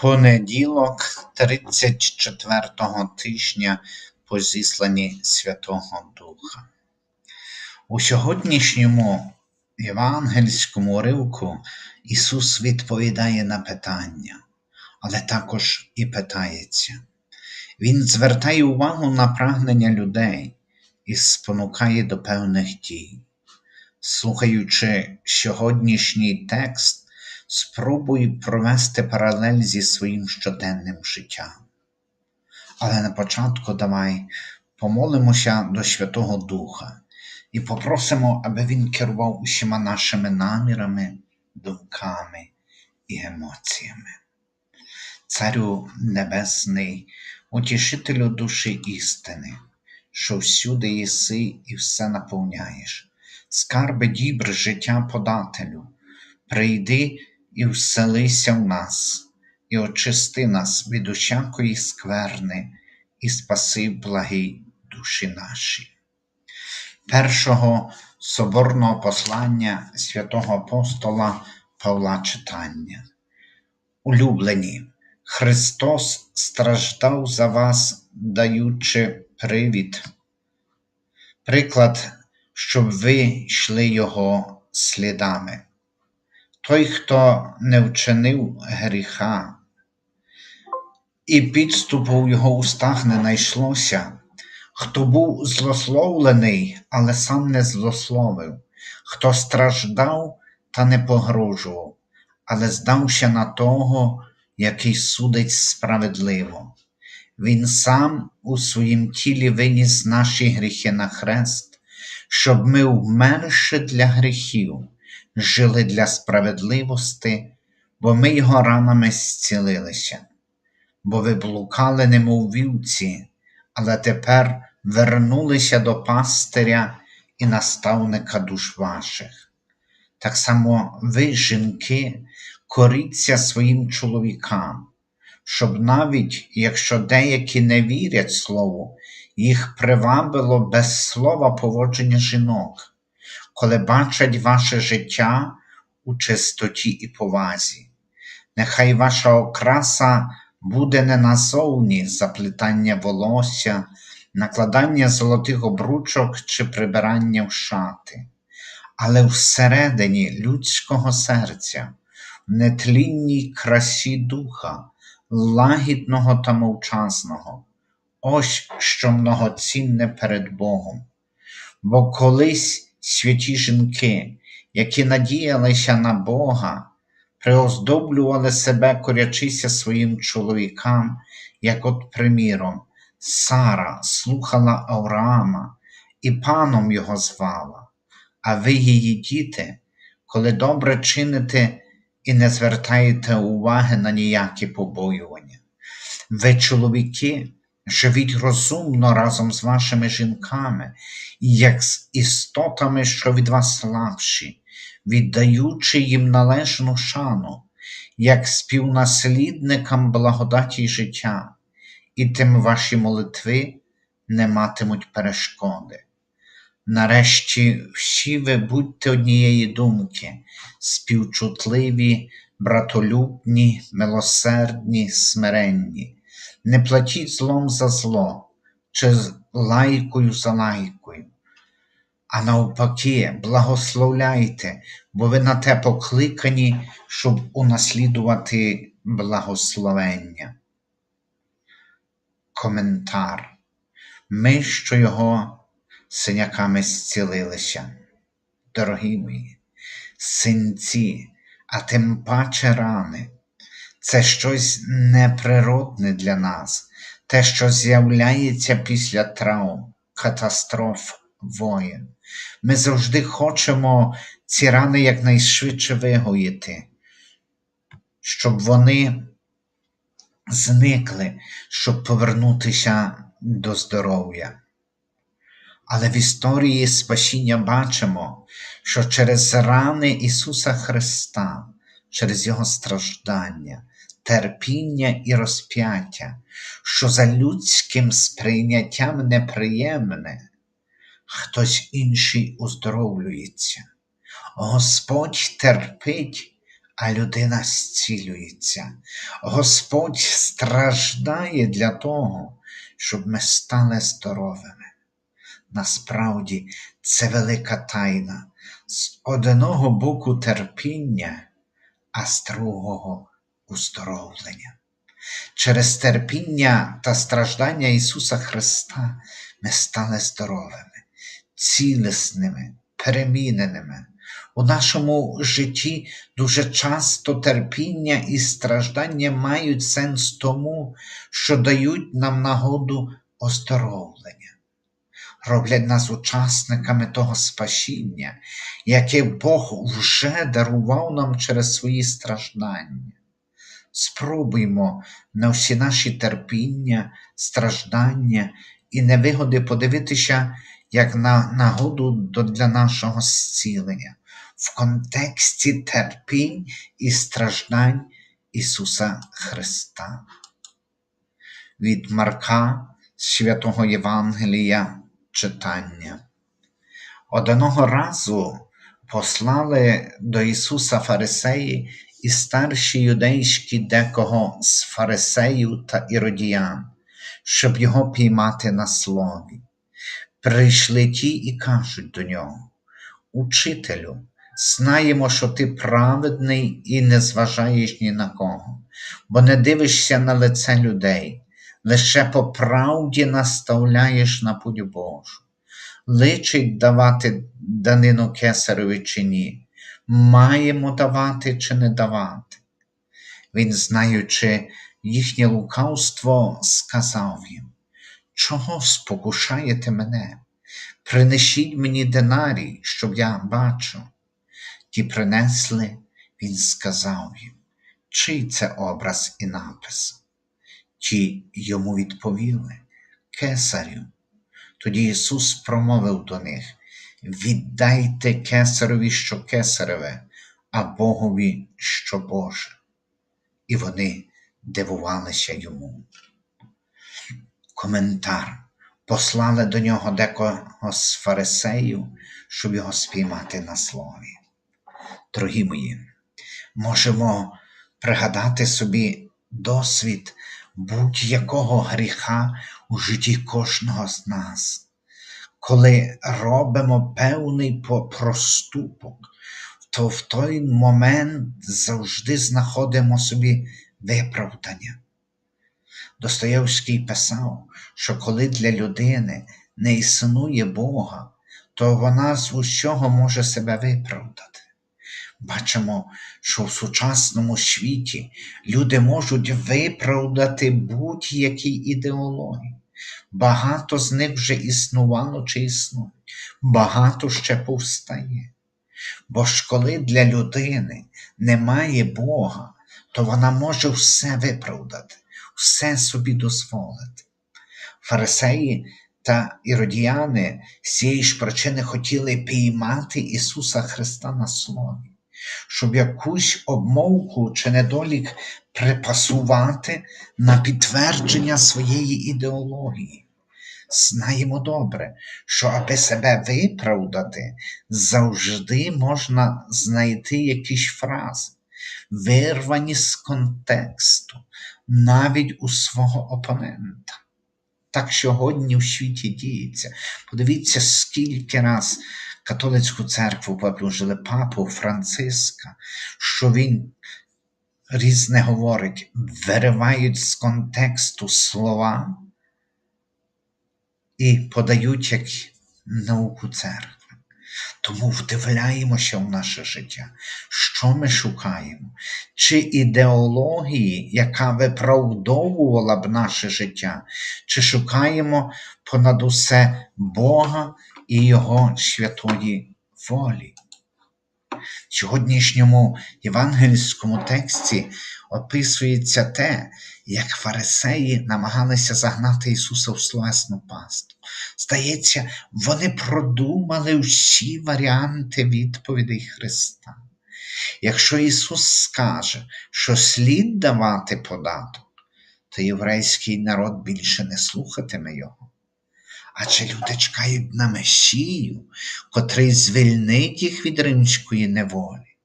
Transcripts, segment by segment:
Понеділок 34-го тижня по зісланні Святого Духа. У сьогоднішньому євангельському уривку Ісус відповідає на питання, але також і питається. Він звертає увагу на прагнення людей і спонукає до певних дій. Слухаючи сьогоднішній текст, спробуй провести паралель зі своїм щоденним життям. Але на початку давай помолимося до Святого Духа і попросимо, аби Він керував усіма нашими намірами, думками і емоціями. Царю Небесний, утішителю душі істини, що всюди єси і все наповняєш, скарби дібр життя подателю, прийди і вселися в нас, і очисти нас від усякої скверни, і спаси благі душі наші. Першого соборного послання святого апостола Павла читання. Улюблені, Христос страждав за вас, даючи привід, приклад, щоб ви йшли Його слідами. Той, хто не вчинив гріха, і підступу в його устах не найшлося, хто був злословлений, але сам не злословив, хто страждав та не погрожував, але здався на того, який судить справедливо. Він сам у своїм тілі виніс наші гріхи на хрест, щоб ми вмерши для гріхів жили для справедливості, бо ми його ранами зцілилися, бо ви блукали, немов вівці, але тепер вернулися до пастиря і наставника душ ваших. Так само ви, жінки, коріться своїм чоловікам, щоб навіть якщо деякі не вірять слову, їх привабило без слова поводження жінок коли бачать ваше життя у чистоті і повазі. Нехай ваша окраса буде не назовні заплітання волосся, накладання золотих обручок чи прибирання в шати, але всередині людського серця, в нетлінній красі духа, лагідного та мовчазного, ось що многоцінне перед Богом. Бо колись святі жінки, які надіялися на Бога, приоздоблювали себе, корячися своїм чоловікам, як от приміром, Сара слухала Авраама і паном його звала, а ви її діти, коли добре чините і не звертаєте уваги на ніякі побоювання. Ви, чоловіки, живіть розумно разом з вашими жінками, як з істотами, що від вас слабші, віддаючи їм належну шану, як співнаслідникам благодаті життя, і тим ваші молитви не матимуть перешкоди. Нарешті всі ви будьте однієї думки, співчутливі, братолюбні, милосердні, смиренні не платіть злом за зло, чи лайкою за лайкою, а навпаки, благословляйте, бо ви на те покликані, щоб унаслідувати благословення. Коментар. Ми, що його синяками зцілилися, дорогі мої, синці, а тим паче рани це щось неприродне для нас, те, що з'являється після травм, катастроф воєн. Ми завжди хочемо ці рани якнайшвидше вигоїти, щоб вони зникли, щоб повернутися до здоров'я. Але в історії спасіння бачимо, що через рани Ісуса Христа, через Його страждання, терпіння і розп'яття, що за людським сприйняттям неприємне, хтось інший оздоровлюється. Господь терпить, а людина зцілюється. Господь страждає для того, щоб ми стали здоровими. Насправді це велика тайна з одного боку терпіння, а з другого уздоровлення. Через терпіння та страждання Ісуса Христа ми стали здоровими, цілісними, переміненими. У нашому житті дуже часто терпіння і страждання мають сенс тому, що дають нам нагоду оздоровлення, роблять нас учасниками того спасіння, яке Бог вже дарував нам через свої страждання. Спробуймо на всі наші терпіння, страждання і невигоди подивитися як на нагоду для нашого зцілення в контексті терпінь і страждань Ісуса Христа. Від Марка Святого Євангелія читання. Одного разу послали до Ісуса фарисеї і старші юдейські декого з фарисеїв та іродіян, щоб його піймати на слові. Прийшли ті і кажуть до нього: Учителю, знаємо, що ти праведний і не зважаєш ні на кого, бо не дивишся на лице людей, лише по правді наставляєш на путь Божу. Личить давати данину кесареві чи ні, маємо давати чи не давати. Він, знаючи їхнє лукавство, сказав їм, чого спокушаєте мене? Принесіть мені динарій, щоб я бачив. Ті принесли, він сказав їм, чий це образ і напис? Ті йому відповіли, кесарю. Тоді Ісус промовив до них: Віддайте кесареві, що кесареве, а Богові, що Боже. І вони дивувалися йому. Коментар. Послали до нього декого з фарисеїв, щоб його спіймати на слові. Дорогі мої, можемо пригадати собі досвід будь-якого гріха у житті кожного з нас, коли робимо певний проступок, то в той момент завжди знаходимо собі виправдання. Достоєвський писав, що коли для людини не існує Бога, то вона з усього може себе виправдати. Бачимо, що в сучасному світі люди можуть виправдати будь-які ідеології. Багато з них вже існувало чи існують, багато ще повстає. Бо ж коли для людини немає Бога, то вона може все виправдати, все собі дозволити. Фарисеї та іродіяни з цієї ж причини хотіли піймати Ісуса Христа на слові, щоб якусь обмовку чи недолік припасувати на підтвердження своєї ідеології. Знаємо добре, що аби себе виправдати, завжди можна знайти якісь фрази, вирвані з контексту, навіть у свого опонента. Так сьогодні в світі діється. Подивіться, скільки раз католицьку церкву поплюжили папу Франциска, що він різне говорить, виривають з контексту слова і подають як науку церкви. Тому вдивляємося в наше життя, що ми шукаємо, чи ідеології, яка виправдовувала б наше життя, чи шукаємо понад усе Бога і Його святої волі. В сьогоднішньому євангельському тексті описується те, як фарисеї намагалися загнати Ісуса в словесну пасту. Здається, вони продумали всі варіанти відповідей Христа. Якщо Ісус скаже, що слід давати податок, то єврейський народ більше не слухатиме Його. Адже люди чекають на Месію, котрий звільнить їх від римської неволі.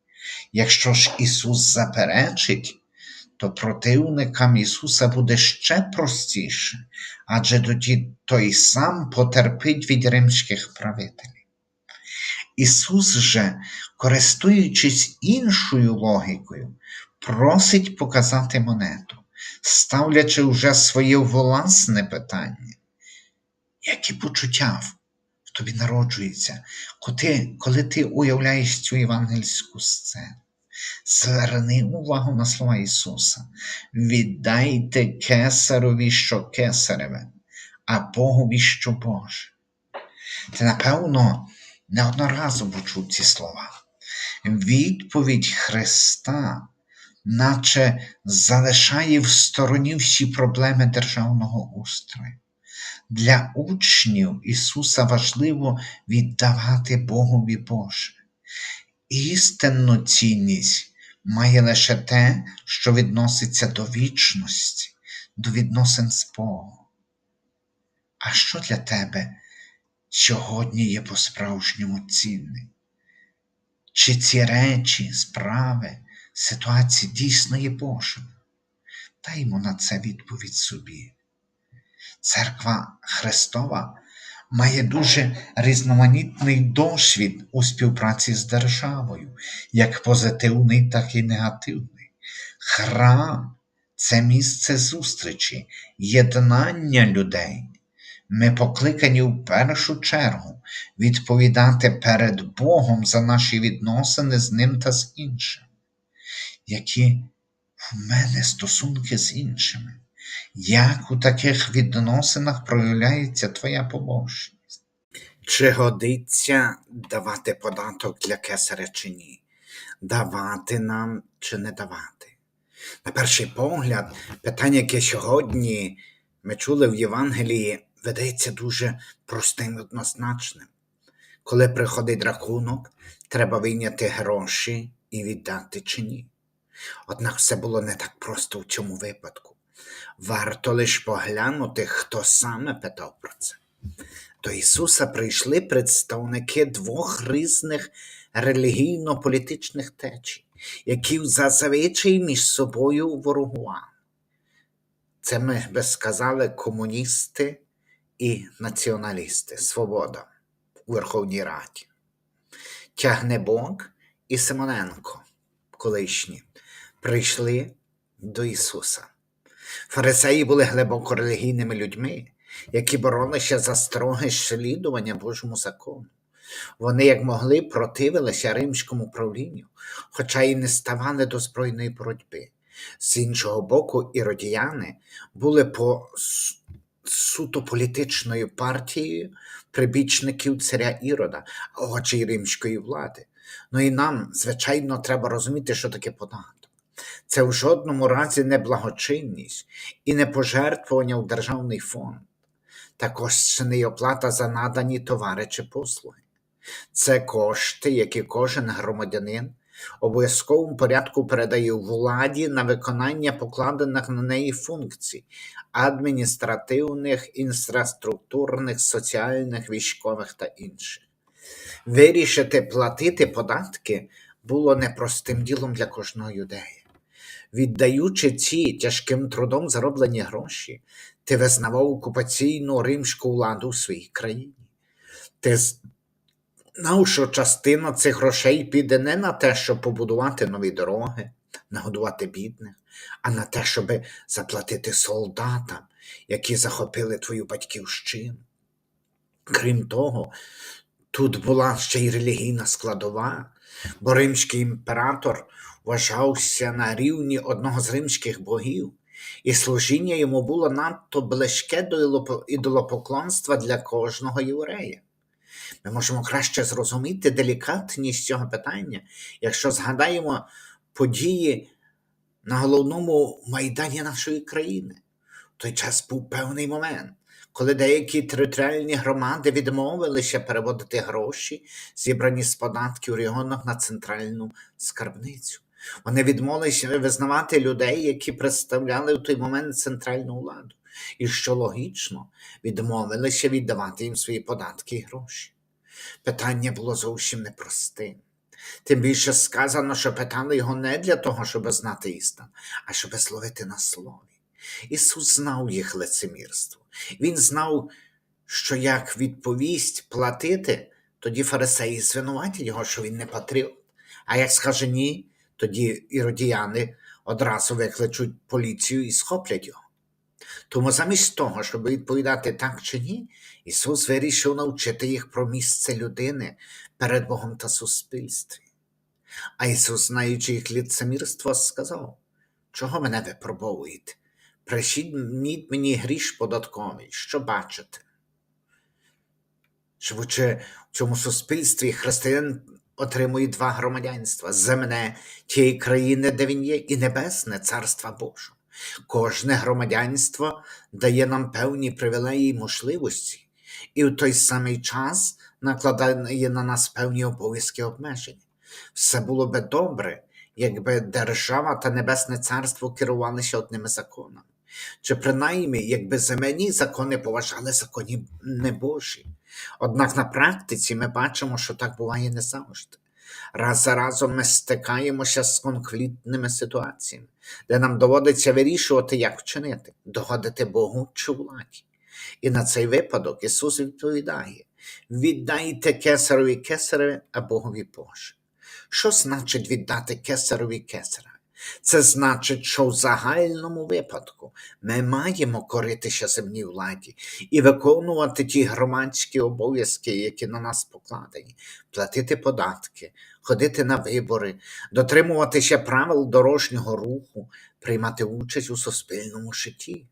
Якщо ж Ісус заперечить, то противникам Ісуса буде ще простіше, адже тоді той сам потерпить від римських правителів. Ісус же, користуючись іншою логікою, просить показати монету, ставлячи вже своє власне питання. Які почуття в тобі народжуються, коли ти, уявляєш цю євангельську сцену? Зверни увагу на слова Ісуса. Віддайте кесарові, що кесареве, а Богові, що Боже. Ти, напевно, неодноразово чув ці слова. Відповідь Христа, наче залишає в стороні всі проблеми державного устрою. Для учнів Ісуса важливо віддавати Богові Боже. Істинну цінність має лише те, що відноситься до вічності, до відносин з Богом. А що для тебе сьогодні є по-справжньому цінним? Чи ці речі, справи, ситуації дійсно є Божими? Даймо на це відповідь собі. Церква Христова має дуже різноманітний досвід у співпраці з державою, як позитивний, так і негативний. Храм це місце зустрічі, єднання людей. Ми покликані в першу чергу відповідати перед Богом за наші відносини з Ним та з іншими. Які в мене стосунки з іншими? Як у таких відносинах проявляється твоя побожність? Чи годиться давати податок для кесаря чи ні? Давати нам чи не давати? На перший погляд, питання, яке сьогодні ми чули в Євангелії, видається дуже простим і однозначним. Коли приходить рахунок, треба вийняти гроші і віддати чи ні. Однак все було не так просто в цьому випадку. Варто лише поглянути, хто саме питав про це. До Ісуса прийшли представники двох різних релігійно-політичних течій, які зазвичай між собою ворогували. Це ми би сказали комуністи і націоналісти, свобода у Верховній Раді. Тягнебок і Симоненко, колишні, прийшли до Ісуса. Фарисеї були глибоко релігійними людьми, які боролися за строге слідування Божому закону. Вони, як могли, противилися римському правлінню, хоча й не ставали до збройної боротьби. З іншого боку, іродіяни були по суто політичною партією прибічників царя Ірода, а отже й римської влади. Ну і нам, звичайно, треба розуміти, що таке податок. Це в жодному разі не благочинність і не пожертвування у державний фонд. Також це не й оплата за надані товари чи послуги. Це кошти, які кожен громадянин в обов'язковому порядку передає владі на виконання покладених на неї функцій адміністративних, інфраструктурних, соціальних, військових та інших. Вирішити платити податки було непростим ділом для кожного юдея. Віддаючи ці тяжким трудом зароблені гроші, ти визнавав окупаційну римську владу в своїй країні. Ти знав, що частина цих грошей піде не на те, щоб побудувати нові дороги, нагодувати бідних, а на те, щоб заплатити солдатам, які захопили твою батьківщину. Крім того, тут була ще й релігійна складова, бо римський імператор вважався на рівні одного з римських богів, і служіння йому було надто близьке до ідолопоклонства для кожного єврея. Ми можемо краще зрозуміти делікатність цього питання, якщо згадаємо події на головному майдані нашої країни. В той час був певний момент, коли деякі територіальні громади відмовилися переводити гроші, зібрані з податків регіонах на центральну скарбницю. Вони відмовилися визнавати людей, які представляли в той момент центральну владу, і що логічно, відмовилися віддавати їм свої податки і гроші. Питання було зовсім непростим. Тим більше сказано, що питали його не для того, щоб знати істину, а щоб зловити на слові. Ісус знав їх лицемірство. Він знав, що як відповість платити, тоді фарисеї звинуватять його, що він не патріот. А як скаже ні, тоді іродіяни одразу викличуть поліцію і схоплять його. Тому замість того, щоб відповідати так чи ні, Ісус вирішив навчити їх про місце людини перед Богом та суспільстві. А Ісус, знаючи їх лицемірство, сказав, чого мене випробовуєте? Пришіть мені гріш податковий, що бачите? Живучи в цьому суспільстві, християн отримує два громадянства земне тієї країни, де він є, і небесне царства Божого. Кожне громадянство дає нам певні привілеї і можливості, і в той самий час накладає на нас певні обов'язки обмеження. Все було би добре, якби держава та небесне царство керувалися одними законами, чи принаймні, якби земельні закони поважали закони не Божі. Однак на практиці ми бачимо, що так буває не завжди. Раз за разом ми стикаємося з конфліктними ситуаціями, де нам доводиться вирішувати, як вчинити, догодити Богу чи владі. І на цей випадок Ісус відповідає: віддайте кесарові кесареві, а Богові Боже. Що значить віддати кесарові кесареві? Це значить, що в загальному випадку ми маємо коритися земній владі і виконувати ті громадські обов'язки, які на нас покладені, платити податки, ходити на вибори, дотримуватися правил дорожнього руху, приймати участь у суспільному житті.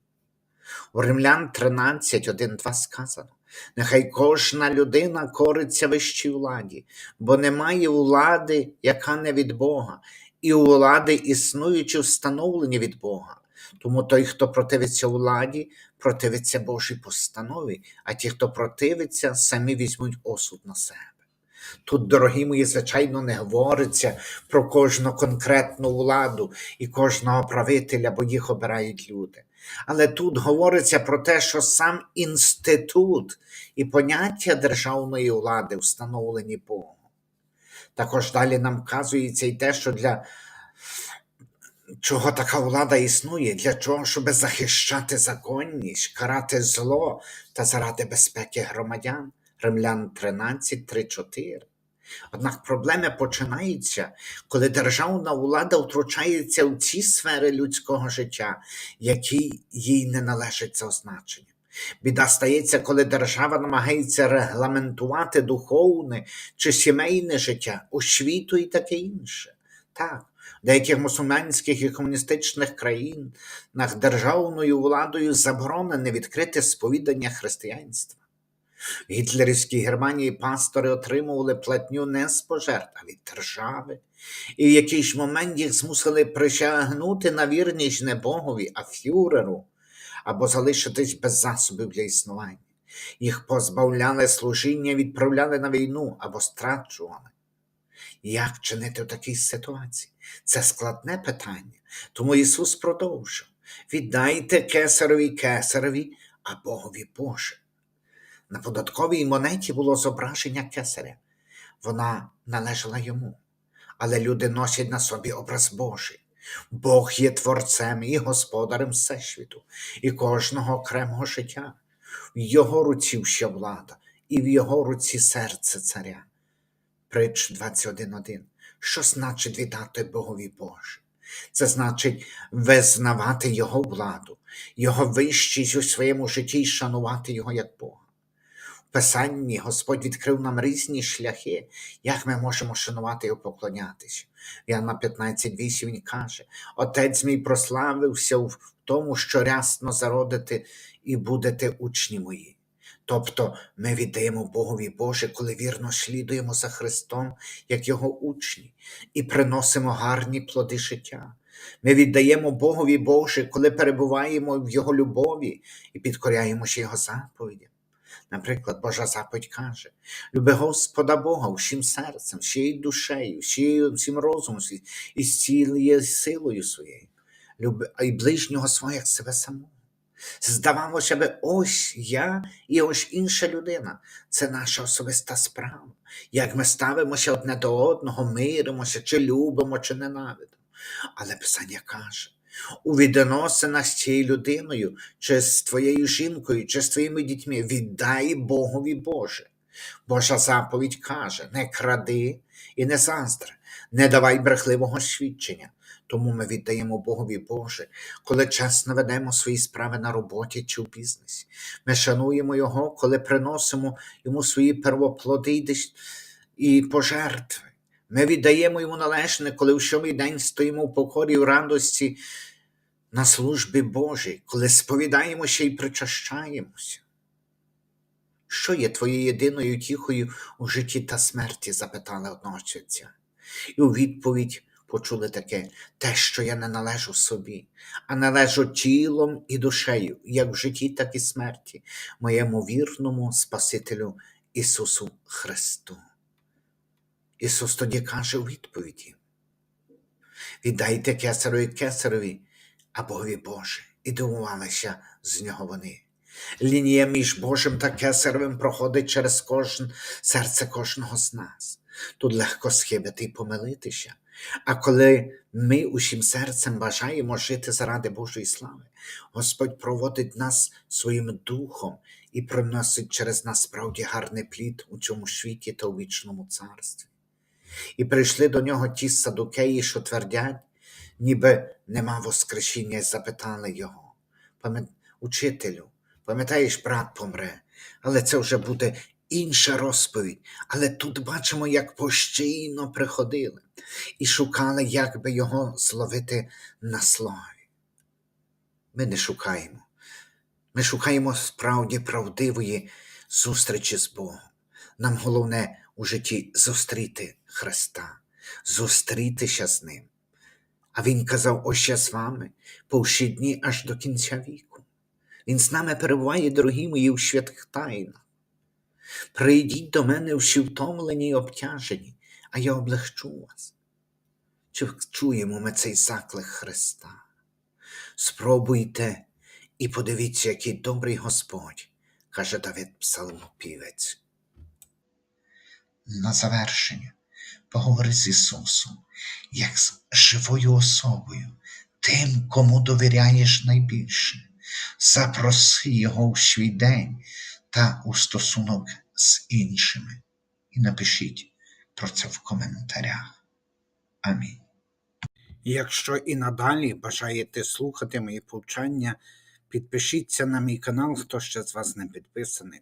У Римлян 13, 1, 2 сказано. Нехай кожна людина кориться вищій владі, бо немає влади, яка не від Бога, і влади існуючі встановлені від Бога. Тому той, хто противиться владі, противиться Божій постанові, а ті, хто противиться, самі візьмуть осуд на себе. Тут, дорогі мої, звичайно, не говориться про кожну конкретну владу і кожного правителя, бо їх обирають люди. Але тут говориться про те, що сам інститут і поняття державної влади встановлені Богом. Також далі нам вказується і те, що для чого така влада існує, для чого, щоб захищати законність, карати зло та заради безпеки громадян. Римлян 13, 3, 4. Однак проблеми починаються, коли державна влада втручається в ці сфери людського життя, які їй не належать за означенням. Біда стається, коли держава намагається регламентувати духовне чи сімейне життя, освіту і таке інше. Так, в деяких мусульманських і комуністичних країнах державною владою заборонене відкрите сповідання християнства. В гітлерівській Германії пастори отримували платню не з пожертв, а від держави, і в якийсь момент їх змусили присягнути на вірність не Богові, а фюреру, або залишитись без засобів для існування. Їх позбавляли служіння, відправляли на війну або страчували. Як чинити в такій ситуації? Це складне питання. Тому Ісус продовжив: віддайте кесарові кесарові, а Богові Боже. На податковій монеті було зображення кесаря. Вона належала йому. Але люди носять на собі образ Божий. Бог є творцем і господарем Всесвіту, і кожного окремого життя. В його руці вся влада, і в його руці серце царя. Притч 21.1. Що значить віддати Богові Боже? Це значить визнавати Його владу, Його вищість у своєму житті і шанувати Його як Бога. Писанні Господь відкрив нам різні шляхи, як ми можемо шанувати і поклонятися. Яна 15.8 він каже: Отець мій прославився в тому, що рясно зародите і будете учні мої. Тобто ми віддаємо Богові Боже, коли вірно слідуємо за Христом, як Його учні, і приносимо гарні плоди життя. Ми віддаємо Богові Боже, коли перебуваємо в Його любові і підкоряємося Його заповідям. Наприклад, Божа заповідь каже: люби Господа Бога всім серцем, всією душею, всім розумом і з цілою силою своєю, люби і ближнього свого як себе самого. Здавалося би, ось я і ось інша людина. Це наша особиста справа. Як ми ставимося одне до одного, миримося, чи любимо, чи ненавидимо. Але Писання каже: у відносинах з цією людиною, чи з твоєю жінкою, чи з твоїми дітьми, віддай Богові Боже. Божа заповідь каже: не кради і не заздри, не давай брехливого свідчення. Тому ми віддаємо Богові Боже, коли чесно ведемо свої справи на роботі чи в бізнесі. Ми шануємо Його, коли приносимо йому свої первоплоди і пожертви. Ми віддаємо йому належне, коли в сьомий день стоїмо в покорі в радості на службі Божій, коли сповідаємося і причащаємося. Що є твоєю єдиною тіхою у житті та смерті? запитали одного. І у відповідь почули таке: те, що я не належу собі, а належу тілом і душею, як в житті, так і смерті, моєму вірному Спасителю Ісусу Христу. Ісус тоді каже у відповіді: віддайте кесарові кесарові, а Богові Боже. І дивувалися з нього вони. Лінія між Божим та кесаревим проходить через кожне серце кожного з нас. Тут легко схибити і помилитися. А коли ми усім серцем бажаємо жити заради Божої слави, Господь проводить нас своїм духом і приносить через нас справді гарний плід у цьому світі та у вічному царстві. І прийшли до нього ті садукеї, що твердять, ніби нема воскресіння, і запитали його. «Пам'ят- Учителю, пам'ятаєш, брат помре, але це вже буде інша розповідь. Але тут бачимо, як постійно приходили і шукали, як би його зловити на слові. Ми не шукаємо. Ми шукаємо справді правдивої зустрічі з Богом. Нам головне у житті зустріти Христа, зустрітися з Ним. А Він казав, ось я з вами по всі дні аж до кінця віку. Він з нами перебуває, дорогі мої, у святих тайнах. Прийдіть до мене всі втомлені й обтяжені, а я облегчу вас. Чи чуємо ми цей заклик Христа? Спробуйте і подивіться, який добрий Господь, каже Давид Псалмопівець. На завершення поговори з Ісусом, як з живою особою, тим, кому довіряєш найбільше. Запроси Його у свій день та у стосунок з іншими. І напишіть про це в коментарях. Амінь. Якщо і надалі бажаєте слухати мої повчання, підпишіться на мій канал, хто ще з вас не підписаний.